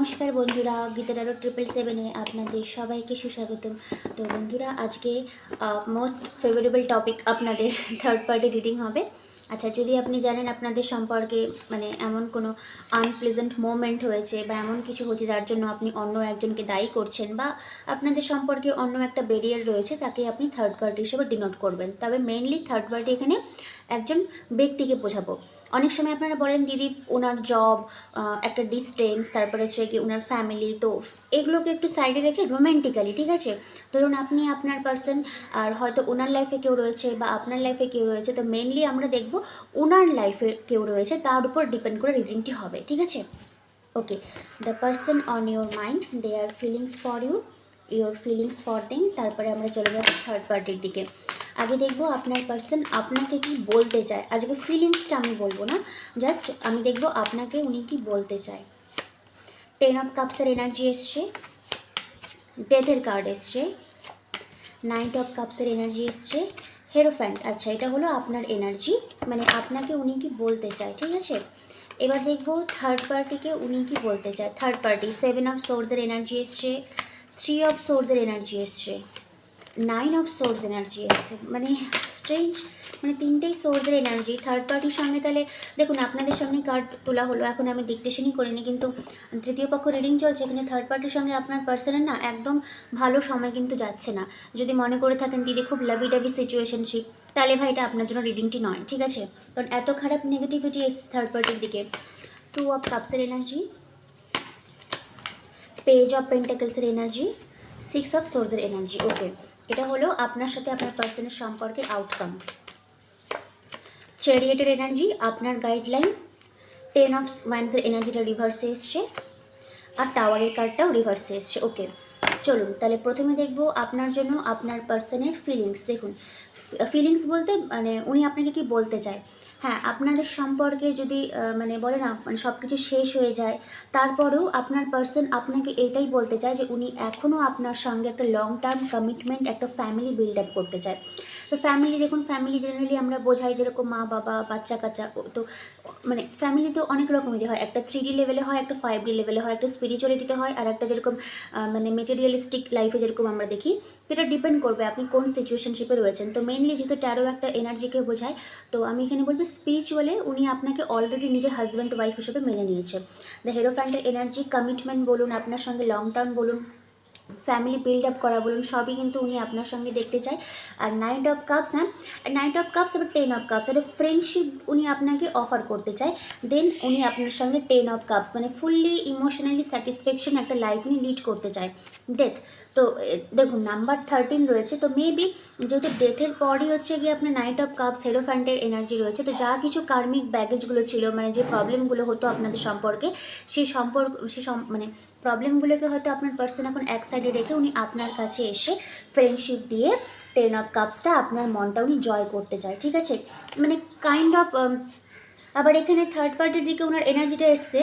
নমস্কার বন্ধুরা গীতারারো ট্রিপল সেভেনে আপনাদের সবাইকে সুস্বাগতম। তো বন্ধুরা, আজকে মোস্ট ফেভারেবল টপিক আপনাদের থার্ড পার্টি রিডিং হবে। আচ্ছা যদি আপনি জানেন আপনাদের সম্পর্কে মানে এমন কোনো আনপ্লেজেন্ট মোমেন্ট হয়েছে বা এমন কিছু হচ্ছে যার জন্য আপনি অন্য একজনকে দায়ী করছেন বা আপনাদের সম্পর্কে অন্য একটা ব্যারিয়ার রয়েছে, তাকে আপনি থার্ড পার্টি হিসেবে ডিনোট করবেন। তবে মেইনলি থার্ড পার্টি এখানে একজন ব্যক্তিকে বোঝাবো। অনেক সময় আপনারা বলেন, দিদি ওনার জব একটা ডিস্টেন্স তারপরে হচ্ছে কি ওনার ফ্যামিলি তো এগুলোকে একটু সাইডে রেখে রোম্যান্টিক্যালি ঠিক আছে? ধরুন আপনি আপনার পার্সন আর হয়তো ওনার লাইফে কেউ রয়েছে বা আপনার লাইফে কেউ রয়েছে, তো মেনলি আমরা দেখব ওনার লাইফে কেউ রয়েছে, তার উপর ডিপেন্ড করে রিডিংটি হবে, ঠিক আছে? Okay the person on your mind they are feelings for you your feelings for them তারপরে আমরা চলে যাব থার্ড পার্টির দিকে। আগে দেখব আপনার পার্সন আপনাকে কি বলতে চায়। আজকে ফিলিংসটা আমি বলব না জাস্ট আমি দেখব আপনাকে উনি কি বলতে চায়। টেন অফ কাপসের এনার্জি এসছে ডেথের কার্ড এসছে নাইট অফ কাপসের এনার্জি এসছে হেরোফ্যান্ট আচ্ছা এটা হলো আপনার এনার্জি মানে আপনাকে উনি কি বলতে চায়, ঠিক আছে? এবার দেখব থার্ড পার্টিকে উনি কি বলতে চায় থার্ড পার্টি সেভেন অফ সোর্সের এনার্জি এসছে থ্রি অফ সোর্সের এনার্জি এসছে। নাইন অফ সোর্স এনার্জি এসছে মানে স্ট্রেঞ্জ মানে তিনটেই সোর্সের এনার্জি থার্ড পার্টির সঙ্গে তাহলে, দেখুন, আপনাদের সামনে কার্ড তোলা হলো, এখন আমি ডিকটেশনই করিনি, কিন্তু তৃতীয় পক্ষ রিডিং চলছে, এখানে থার্ড পার্টির সঙ্গে আপনার পার্সনের না একদম ভালো সময় কিন্তু যাচ্ছে না। যদি মনে করে থাকেন, দিদি, খুব লাভি ডাভি সিচুয়েশনশিপ তাহলে ভাই, এটা আপনার জন্য রিডিংটি নয়, ঠিক আছে? কারণ এত খারাপ নেগেটিভিটি এসছে থার্ড পার্টির দিকে। টু অফ কাপসের এনার্জি পেজ অফ পেন্টাকলসের এনার্জি সিক্স অফ সোর্সের এনার্জি ওকে এটা হলো আপনার সাথে আপনার পার্সনের সম্পর্কের আউটকাম চ্যারিয়েটের এনার্জি আপনার গাইডলাইন টেন অফ ওয়ান্সের এনার্জিটা রিভার্সে এসছে, আর টাওয়ারের কার্ডটাও রিভার্সে এসছে। ওকে চলুন, তাহলে প্রথমে দেখব আপনার জন্য আপনার পার্সনের ফিলিংস দেখুন ফিলিংস বলতে মানে উনি আপনাকে কি বলতে চায়? হ্যাঁ আপনাদের সম্পর্কে যদি মানে বলে না মানে সব কিছু শেষ হয়ে যায়, তারপরেও আপনার পার্সন আপনাকে এটাই বলতে চায় যে উনি এখনও আপনার সঙ্গে একটা লং টার্ম কমিটমেন্ট একটা ফ্যামিলি বিল্ড আপ করতে চায়। তো ফ্যামিলি দেখুন ফ্যামিলি জেনারেলি আমরা বোঝাই যেরকম মা, বাবা, বাচ্চা, কাচ্চা তো মানে ফ্যামিলি তো অনেক রকমেরই হয়। একটা থ্রি ডি লেভেলে হয়, একটা ফাইভ ডি লেভেলে হয়, একটা স্পিরিচুয়ালিটিতে হয়, আর একটা যেরকম মানে মেটেরিয়ালিস্টিক লাইফে যেরকম আমরা দেখি, তো এটা ডিপেন্ড করবে আপনি কোন সিচুয়েশনশিপে রয়েছেন। তো মেইনলি যেহেতু ট্যারো একটা এনার্জিকে বোঝায়, তো আমি এখানে বলব স্পিরিচুয়ালে উনি আপনাকে অলরেডি নিজের হাজব্যান্ড ওয়াইফ হিসেবে মেনে নিয়েছে। দ্য হেরোফ্যান্ডের এনার্জি কমিটমেন্ট বলুন, আপনার সঙ্গে লং টার্ম বলুন ফ্যামিলি বিল্ড আপ করা বলুন, সবই কিন্তু উনি আপনার সঙ্গে দেখতে চায় আর নাইট অফ কাপস হ্যাঁ? নাইট অফ কাপস আবার টেন অফ কাপস একটা ফ্রেন্ডশিপ উনি আপনাকে অফার করতে চায় দেন উনি আপনার সঙ্গে টেন অফ কাপস মানে ফুললি ইমোশনালি স্যাটিসফ্যাকশন একটা লাইফ উনি লিড করতে চায় ডেথ তো দেখুন নাম্বার থার্টিন রয়েছে, তো মেবি যেহেতু ডেথের পরই হচ্ছে গিয়ে আপনার নাইট অফ কাপস হেরোফ্যান্টের এনার্জি রয়েছে, তো যা কিছু কার্মিক ব্যাগেজগুলো ছিল মানে যে প্রবলেমগুলো হতো আপনাদের সম্পর্কে সেই সম্পর্ক, সে মানে প্রবলেমগুলোকে হয়তো আপনার পার্সন এখন এক সাইডে রেখে উনি আপনার কাছে এসে ফ্রেন্ডশিপ দিয়ে টেন অফ কাপসটা আপনার মনটা উনি জয় করতে চায়, ঠিক আছে? মানে কাইন্ড অফ আবার এখানে থার্ড পার্টির দিকে ওনার এনার্জিটা এসছে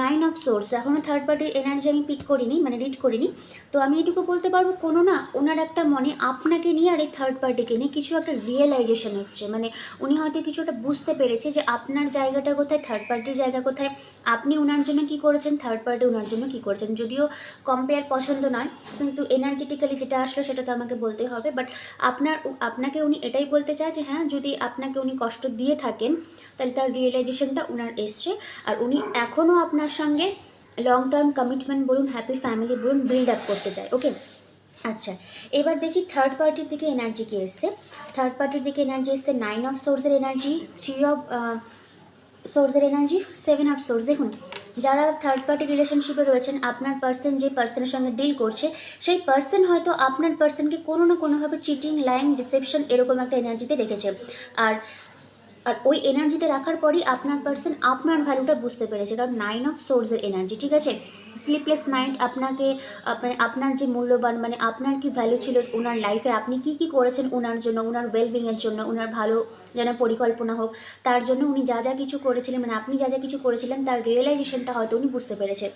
নাইন অফ সোর্স এখনও থার্ড পার্টির এনার্জি আমি পিক করিনি মানে রিড করিনি। তো আমি এটুকু বলতে পারব, কোনো না, ওনার একটা মনে আপনাকে নিয়ে আর এই থার্ড পার্টিকে নিয়ে কিছু একটা রিয়েলাইজেশন এসছে। মানে উনি হয়তো কিছুটা বুঝতে পেরেছে যে আপনার জায়গাটা কোথায় থার্ড পার্টির জায়গা কোথায়, আপনি ওনার জন্য কি করেছেন থার্ড পার্টি ওনার জন্য কি করেছেন। যদিও কম্পেয়ার পছন্দ নয়, কিন্তু এনার্জেটিক্যালি যেটা আসলো সেটা তো আমাকে বলতে হবে। বাট আপনার, আপনাকে উনি এটাই বলতে চায় যে হ্যাঁ যদি আপনাকে উনি কষ্ট দিয়ে থাকেন, তাহলে তার রিয়েলাইজেশনটা ওনার এসছে। আর উনি এখনও আপনার সঙ্গে লং টার্ম কমিটমেন্ট বলুন হ্যাপি ফ্যামিলি বলুন বিল্ড আপ করতে চায় ওকে আচ্ছা এবার দেখি থার্ড পার্টির দিকে এনার্জি কি এসছে। থার্ড পার্টির দিকে এনার্জি এসছে নাইন অফ সোর্সের এনার্জি থ্রি অফ সোর্সের এনার্জি সেভেন অফ সোর্স দেখুন, যারা থার্ড পার্টি রিলেশনশিপে রয়েছেন, আপনার পার্সন যে পার্সনের সঙ্গে ডিল করছে, সেই পার্সন হয়তো আপনার পার্সনকে কোনো না কোনোভাবে চিটিং লাইন ডিসেপশন এরকম একটা এনার্জিতে রেখেছে। আর আর ওই এনার্জিতে রাখার পরই আপনার পার্সন আপনার ভ্যালুটা বুঝতে পেরেছে। কারণ নাইন অফ সোর্সের এনার্জি ঠিক আছে? স্লিপলেস নাইট আপনাকে, আপনার যে মূল্যবান মানে আপনার কি ভ্যালু ছিল ওনার লাইফে আপনি কি কি করেছেন ওনার জন্য, ওনার ওয়েলবিংয়ের জন্য, ওনার ভালো যেন পরিকল্পনা হোক, তার জন্য উনি যা যা কিছু করেছিলেন মানে আপনি যা যা কিছু করেছিলেন, তার রিয়েলাইজেশনটা হয়তো উনি বুঝতে পেরেছে।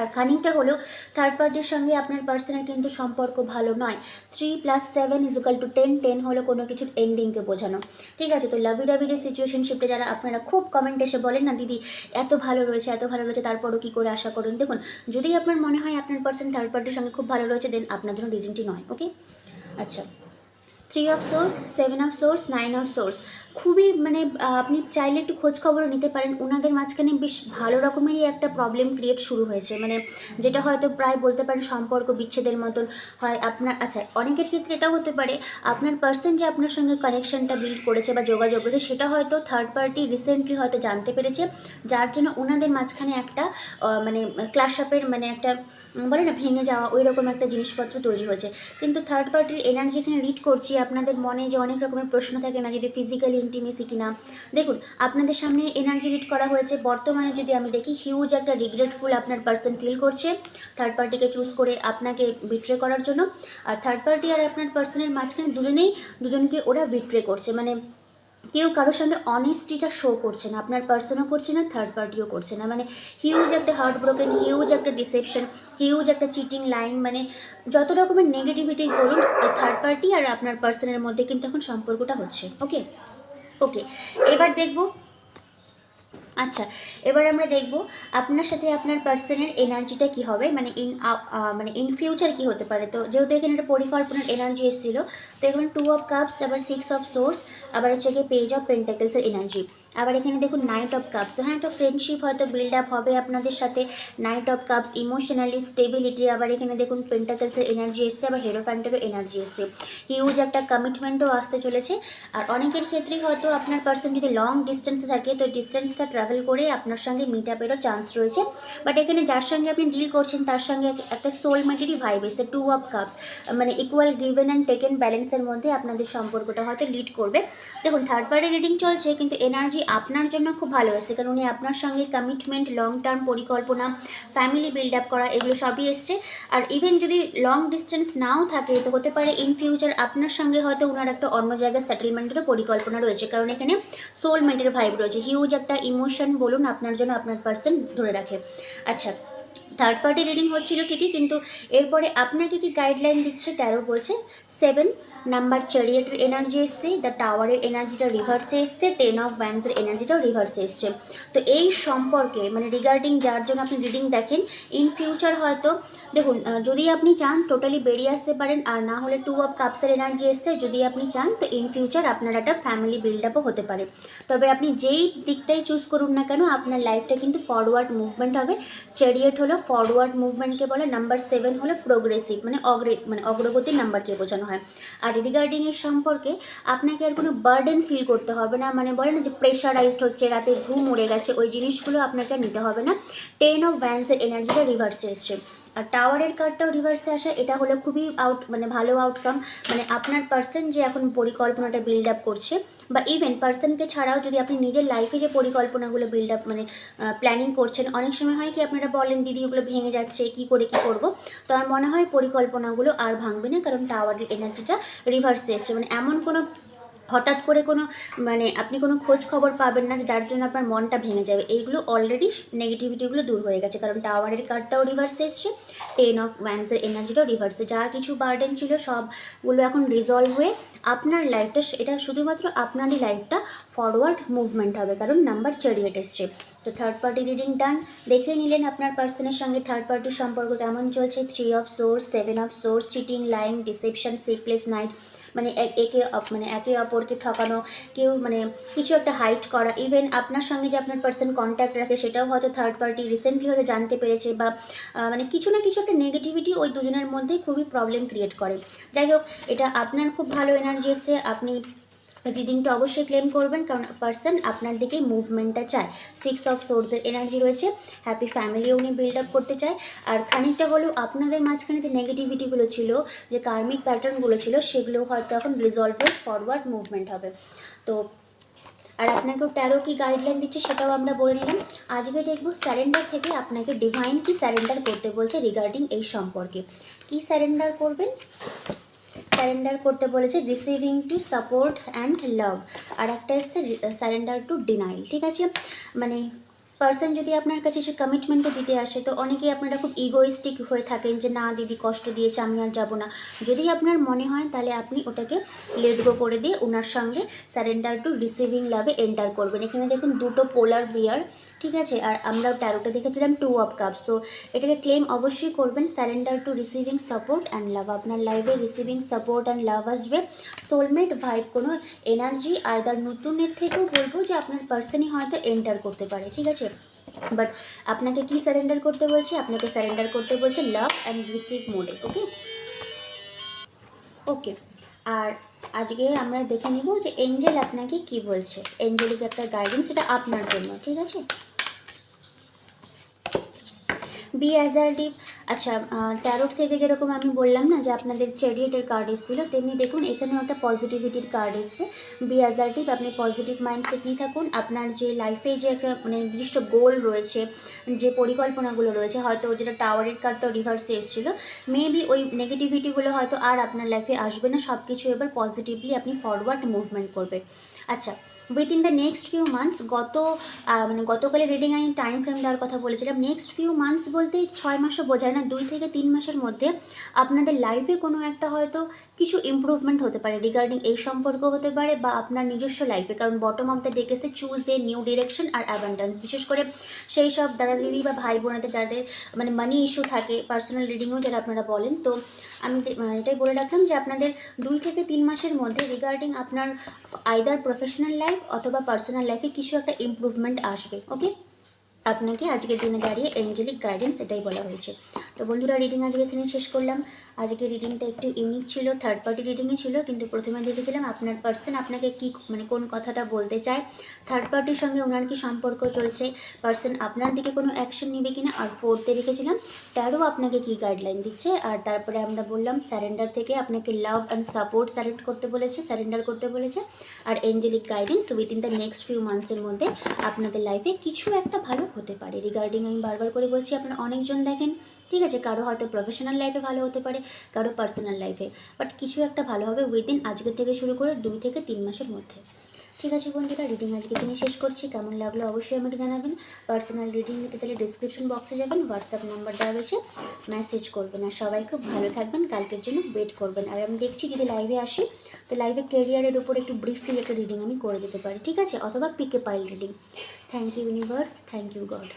আর খানিকটা হলো থার্ড পার্টির সঙ্গে আপনার পার্সনের কিন্তু সম্পর্ক ভালো নয়। Three plus seven is equal to ten ten হলো কোনো কিছুর এন্ডিংকে বোঝানো। ঠিক আছে, তো লাভি ডাভি যে সিচুয়েশনশিপটা যারা আপনারা খুব কমেন্ট এসে বলেন না, দিদি, এত ভালো রয়েছে, এত ভালো রয়েছে, তারপরও কী করে আশা করুন? দেখুন, যদি আপনার মনে হয় আপনার পার্সন থার্ড পার্টির সঙ্গে খুব ভালো রয়েছে দেন আপনার জন্য রিজনটি নয় ওকে আচ্ছা three of swords seven of swords nine of swords খুবই মানে আপনি চাইলে একটু খোঁজ খবরও নিতে পারেন। ওনাদের মাঝখানে বেশ ভালো রকমেরই একটা প্রবলেম ক্রিয়েট শুরু হয়েছে। মানে যেটা হয়তো প্রায় বলতে পারেন সম্পর্ক বিচ্ছেদের মতন হয়। আপনার আচ্ছা অনেকের ক্ষেত্রে এটাও হতে পারে। আপনার পার্সন যে আপনার সঙ্গে কানেকশনটা বিল্ড করেছে বা যোগাযোগ করেছে, সেটা হয়তো থার্ড পার্টি রিসেন্টলি হয়তো জানতে পেরেছে। যার জন্য ওনাদের মাঝখানে একটা মানে ক্লাস আপের মানে একটা বলে না, ভেঙে যাওয়া ওই রকম একটা জিনিসপত্র তৈরি হয়েছে। কিন্তু থার্ড পার্টির এনার্জি এখানে রিড করছি, আপনাদের মনে যে অনেক রকমের প্রশ্ন থাকে না, যদি ফিজিক্যাল ইন্টিমেসি কিনা। দেখুন, আপনাদের সামনে এনার্জি রিড করা হয়েছে, বর্তমানে যদি আমি দেখি হিউজ একটা রিগ্রেটফুল আপনার পার্সন ফিল করছে থার্ড পার্টিকে চুজ করে আপনাকে বিট্রে করার জন্য। আর থার্ড পার্টি আর আপনার পার্সনের মাঝখানে দুজনেই, দুজনকে ওরা বিট্রে করছে। মানে কেউ কারোর সঙ্গে অনেস্টিটা শো করছে না, আপনার পার্সনও করছে না থার্ড পার্টিও করছে না। মানে হিউজ একটা হার্ট ব্রোকেন হিউজ একটা ডিসেপশন হিউজ একটা চিটিং লাইন মানে যত রকমের নেগেটিভিটি বলুন থার্ড পার্টি আর আপনার পার্সনের মধ্যে কিন্তু এখন সম্পর্কটা হচ্ছে। ওকে ওকে এবার দেখব আচ্ছা এবার আমরা দেখব আপনার সাথে আপনার পার্সনের এনার্জিটা কি হবে? মানে ইন মানে ইন ফিউচার কি হতে পারে? তো যেহেতু এখানে একটা পরিকল্পনার এনার্জি এসেছিল, তো এখানে টু অফ কাপস আবার সিক্স অফ সোর্স আবার হচ্ছে গিয়ে পেজ অফ পেন্টাকেলসের এনার্জি আবার এখানে দেখুন নাইট অফ কাপস হ্যাঁ একটা ফ্রেন্ডশিপ হয়তো বিল্ড আপ হবে আপনাদের সাথে। Knight of cups emotionally stability আবার এখানে দেখুন পেন্টাকেলসের এনার্জি এসছে, আবার হেরোফ্যান্টেরও এনার্জি এসছে। হিউজ একটা কমিটমেন্টও আসতে চলেছে। আর অনেকের ক্ষেত্রেই হয়তো আপনার পার্সন যদি লং ডিস্টেন্সে থাকে, তো ডিস্টেন্সটা ট্রাভেল করে আপনার সঙ্গে মিট আপেরও চান্স রয়েছে। বাট এখানে যার সঙ্গে আপনি ডিল করছেন, তার সঙ্গে এক- একটা সোলমেটেরই ভাইব এসছে। টু অফ কাপস মানে ইকুয়াল গিভেন অ্যান্ড টেকেন ব্যালেন্সের মধ্যে আপনাদের সম্পর্কটা হয়তো লিড করবে। দেখুন থার্ড পার্টি রিডিং চলছে, কিন্তু এনার্জি আপনার জন্য খুব ভালো এসছে কারণ উনি আপনার সঙ্গে কমিটমেন্ট লং টার্ম পরিকল্পনা ফ্যামিলি বিল্ড আপ করা, এগুলো সবই এসছে। আর ইভেন যদি লং ডিস্টেন্স নাও থাকে, তো হতে পারে ইন ফিউচার আপনার সঙ্গে হয়তো ওনার একটা অন্য জায়গায় সেটেলমেন্টেরও পরিকল্পনা রয়েছে, কারণ এখানে সোলমেন্টের ভাইব রয়েছে। হিউজ একটা ইমোশন বলুন আপনার জন্য, আপনার পার্সন ধরে রাখে। আচ্ছা থার্ড পার্টি রিডিং হচ্ছিল ঠিকই, কিন্তু এরপরে আপনাকে কি গাইডলাইন দিচ্ছে? ট্যারো বলছে সেভেন নাম্বার চ্যারিয়েটের এনার্জি এসছে দ্য টাওয়ারের এনার্জিটা রিভার্সে এসছে টেন অফ ভ্যান্সের এনার্জিটাও রিভার্সে এসছে। তো এই সম্পর্কে মানে রিগার্ডিং যার জন্য আপনি রিডিং দেখেন ইন ফিউচার হয়তো, দেখুন যদি আপনি চান টোটালি বেরিয়ে আসতে পারেন, আর না হলে টু অফ কাপসের এনার্জি এসছে, যদি আপনি চান, তো ইন ফিউচার আপনার একটা ফ্যামিলি বিল্ড আপও হতে পারে। তবে আপনি যেই দিকটাই চুজ করুন না কেন, আপনার লাইফটা কিন্তু ফরওয়ার্ড মুভমেন্ট হবে। চ্যারিয়েট হলো ফরওয়ার্ড মুভমেন্টকে বলে নাম্বার সেভেন হলে প্রোগ্রেসিভ মানে অগ্রে মানে অগ্রগতির নাম্বারকে বোঝানো হয়। আর রিগার্ডিং এর সম্পর্কে, আপনাকে আর কোনো বার্ডেন ফিল করতে হবে না মানে বলে না যে প্রেশারাইজড হচ্ছে, রাতে ঘুম উড়ে গেছে, ওই জিনিসগুলো আপনাকে আর নিতে হবে না। টেন অফ ভ্যান্সের এনার্জিটা রিভার্সে এসছে। আর টাওয়ারের কার্ডটাও রিভার্সে আসা, এটা হলো খুবই আউট মানে ভালো আউটকাম মানে আপনার পার্সন যে এখন পরিকল্পনাটা বিল্ড আপ করছে, বা ইভেন পার্সনকে ছাড়াও যদি আপনি নিজের লাইফে যে পরিকল্পনাগুলো বিল্ড আপ মানে প্ল্যানিং করছেন, অনেক সময় হয় কি আপনারা বলেন, দিদি ওগুলো ভেঙে যাচ্ছে, কি করে কি করব? তো আমার মনে হয় পরিকল্পনাগুলো আর ভাঙবে না, কারণ টাওয়ারের এনার্জিটা রিভার্সে এসছে। মানে এমন কোনো হঠাৎ করে কোনো মানে আপনি কোনো খোঁজ খবর পাবেন না যার জন্য আপনার মনটা ভেঙে যাবে। এইগুলো অলরেডি নেগেটিভিটিগুলো দূর হয়ে গেছে। কারণ টাওয়ারের কার্ডটাও রিভার্সে এসছে টেন অফ ওয়ান্সের এনার্জিটাও রিভার্সে যা কিছু বার্ডেন ছিল সবগুলো এখন রিজলভ হয়ে আপনার লাইফটা এটা শুধুমাত্র আপনারই লাইফটা ফরওয়ার্ড মুভমেন্ট হবে। কারণ নাম্বার চ্যারিয়েট এসছে। তো থার্ড পার্টি রিডিং ডান দেখে নিলেন আপনার পার্সনের সঙ্গে থার্ড পার্টির সম্পর্ক কেমন চলছে? Three of swords seven of swords cheating line deception সিপ্লেস knight মানে একে মানে একে অপরকে ঠকানো, কেউ মানে কিছু একটা হাইট করা ইভেন আপনার সঙ্গে যে আপনার পার্সন কন্ট্যাক্ট রাখে, সেটাও হয়তো থার্ড পার্টি রিসেন্টলি হয়তো জানতে পেরেছে বা মানে কিছু না কিছু একটা নেগেটিভিটি ওই দুজনের মধ্যে খুবই প্রবলেম ক্রিয়েট করে। যাই হোক, এটা আপনার খুব ভালো এনার্জি এসছে, আপনি রিডিংটা অবশ্যই ক্লেম করবেন, কারণ পার্সন আপনার দিকেই মুভমেন্টটা চায়। সিক্স অফ সোর্সের এনার্জি রয়েছে হ্যাপি ফ্যামিলিও উনি বিল্ড আপ করতে চায়। আর খানিকটা হলেও আপনাদের মাঝখানে যে নেগেটিভিটিগুলো ছিল, যে কার্মিক প্যাটার্নগুলো ছিল, সেগুলো হয়তো এখন রিজলভ হয়ে ফরওয়ার্ড মুভমেন্ট হবে। তো, আর আপনাকেও ট্যারো কি গাইডলাইন দিচ্ছে সেটাও আমরা বলে নিলাম। আজকে দেখব স্যারেন্ডার থেকে আপনাকে ডিভাইন কি স্যারেন্ডার করতে বলছে রিগার্ডিং এই সম্পর্কে। কি স্যারেন্ডার করবেন? স্যারেন্ডার করতে বলেছে receiving to support and love আর একটা এসছে স্যারেন্ডার টু ডিনাইল ঠিক আছে? মানে পার্সন যদি আপনার কাছে সে কমিটমেন্টও দিতে আসে, তো অনেকেই আপনারা খুব ইগোইস্টিক হয়ে থাকেন যে, না দিদি, কষ্ট দিয়েছে, আমি আর যাব না। যদি আপনার মনে হয়, তাহলে আপনি ওটাকে লেট গো করে দিয়ে ওনার সঙ্গে স্যারেন্ডার টু রিসিভিং লাভে এন্টার করবেন। এখানে দেখুন, দুটো পোলার বিয়ার ঠিক আছে? আর আমরা ট্যারোটা দেখেছিলাম টু অফ কাপস তো এটাকে ক্লেম অবশ্যই করবেন surrender to receiving support and love আপনার লাইফে রিসিভিং সাপোর্ট অ্যান্ড লাভ আসবে। সোলমেট ভাইব কোনো এনার্জি আয়দার নতুনের থেকেও বলব যে আপনার পার্সনই হয়তো এন্টার করতে পারে, ঠিক আছে? বাট আপনাকে কি স্যারেন্ডার করতে বলছে? আপনাকে স্যারেন্ডার করতে বলছে লাভ অ্যান্ড রিসিভ মোডে ওকে ওকে আর আজকে আমরা দেখে নিব যে এঞ্জেল আপনাকে কি বলছে। এঞ্জেলিক একটা গাইডেন্স এটা আপনার জন্য, ঠিক আছে? বি অ্যাজার্টিভ আচ্ছা ট্যারোট থেকে যেরকম আমি বললাম না যে আপনাদের চ্যারিয়েটের কার্ড এসেছিল, তেমনি দেখুন, এখানেও একটা পজিটিভিটির কার্ড এসছে। বি অ্যাজার্টিভ আপনি পজিটিভ মাইন্ডসেট নিয়ে থাকুন। আপনার যে লাইফে যে একটা মানে নির্দিষ্ট গোল রয়েছে, যে পরিকল্পনাগুলো রয়েছে, হয়তো যেটা টাওয়ারের কার্ডটা রিভার্সে এসেছিল মেবি ওই নেগেটিভিটিগুলো হয়তো আর আপনার লাইফে আসবে না। সব কিছু এবার পজিটিভলি আপনি ফরওয়ার্ড মুভমেন্ট করবে আচ্ছা within the next few months গত মানে গতকালের রিডিং আমি টাইম ফ্রেম দেওয়ার কথা বলেছিলাম নেক্সট ফিউ মান্থস বলতে ছয় মাসও বোঝায় না, দুই থেকে তিন মাসের মধ্যে আপনাদের লাইফে কোনো একটা হয়তো কিছু ইমপ্রুভমেন্ট হতে পারে রিগার্ডিং এই সম্পর্ক হতে পারে বা আপনার নিজস্ব লাইফে কারণ বটম অফ দ্য ডেকেসে চুজ এ নিউ ডিরেকশন আর অ্যাবান্ডান্স বিশেষ করে সেই সব দাদা দিদি বা ভাই বোনেদের যাদের মানে মানি ইস্যু থাকে পার্সোনাল রিডিংও যারা আপনারা বলেন, তো আমি এটাই বলে রাখলাম যে আপনাদের দুই থেকে তিন মাসের মধ্যে রিগার্ডিং আপনার আইদার প্রফেশনাল লাইফ অথবা পার্সোনাল লাইফে কিছু একটা ইম্প্রুভমেন্ট আসবে ওকে আপনাকে আজকের দিনে দাঁড়িয়ে এঞ্জেলিক গাইডেন্স এটাই বলা হয়েছে। তো বন্ধুরা রিডিং আজকে এখানে শেষ করলাম। আজকে রিডিংটা একটু ইউনিক ছিল থার্ড পার্টি রিডিংই ছিল, কিন্তু প্রথমে দেখেছিলাম আপনার পার্সন আপনাকে কি মানে কোন কথাটা বলতে চায়। থার্ড পার্টির সঙ্গে ওনার কি সম্পর্ক চলছে পার্সন আপনার দিকে কোনো অ্যাকশন নেবে কিনা, আর ফোর্থে রেখেছিলাম ট্যারো আপনাকে কি গাইডলাইন দিচ্ছে, আর তারপরে আমরা বললাম স্যারেন্ডার থেকে আপনাকে লাভ অ্যান্ড সাপোর্ট স্যারেন্ড করতে বলেছে স্যারেন্ডার করতে বলেছে, আর angelic guidance within the next few মান্থসের মধ্যে আপনাদের লাইফে কিছু একটা ভালো হতে পারে। রিগার্ডিং আমি বারবার করে বলছি, আপনারা অনেকজন দেখেন ঠিক আছে, কারও হয়তো প্রফেশনাল লাইফে ভালো হতে পারে, কারও পার্সোনাল লাইফে বাট কিছু একটা ভালো হবে উইদিন আজকের থেকে শুরু করে দুই থেকে তিন মাসের মধ্যে। ঠিক আছে বন্ধুরা রিডিং আজকে তিনি শেষ করছি। কেমন লাগল অবশ্যই আমাকে জানাবেন। পার্সোনাল রিডিং নিতে চাইলে ডিসক্রিপশন বক্সে যাবেন হোয়াটসঅ্যাপ নাম্বার দেওয়া রয়েছে মেসেজ করবেন। আর সবাই খুব ভালো থাকবেন, কালকের জন্য ওয়েট করবেন। আর আমি দেখছি যদি লাইভে আসি, তো লাইভে কেরিয়ারের উপর একটু ব্রিফলি একটা রিডিং আমি করে দিতে পারি। ঠিক আছে? অথবা pick a pile reading thank you universe thank you God